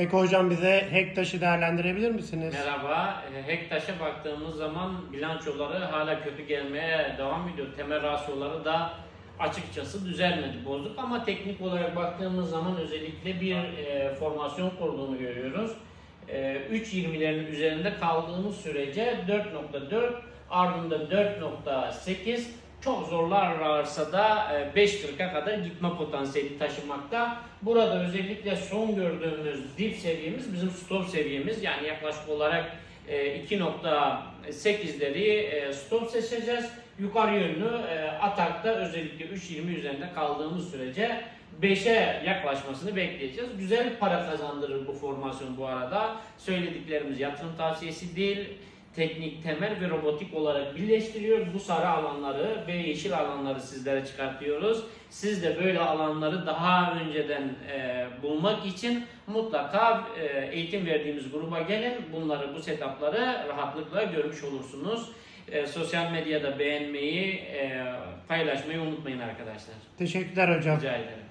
Peki hocam bize Hektaş'ı değerlendirebilir misiniz? Merhaba. E, Hektaş'a baktığımız zaman bilançoları hala kötü gelmeye devam ediyor. Temel rasyoları da açıkçası düzelmedi, bozduk ama teknik olarak baktığımız zaman özellikle bir e, formasyon kurduğunu görüyoruz. E, 3.20'lerin üzerinde kaldığımız sürece 4.4 ardında 4.8 çok zorlarlarsa da e, 5.40'a kadar gitme potansiyeli taşımakta. Burada özellikle son gördüğümüz dip seviyemiz bizim stop seviyemiz. Yani yaklaşık olarak e, 2.8'leri e, stop seçeceğiz. Yukarı yönlü e, atakta özellikle 3.20 üzerinde kaldığımız sürece 5'e yaklaşmasını bekleyeceğiz. Güzel para kazandırır bu formasyon bu arada. Söylediklerimiz yatırım tavsiyesi değil teknik, temel ve robotik olarak birleştiriyoruz. Bu sarı alanları ve yeşil alanları sizlere çıkartıyoruz. Siz de böyle alanları daha önceden e, bulmak için mutlaka e, eğitim verdiğimiz gruba gelin. Bunları, bu setupları rahatlıkla görmüş olursunuz. E, sosyal medyada beğenmeyi, e, paylaşmayı unutmayın arkadaşlar. Teşekkürler hocam. Rica ederim.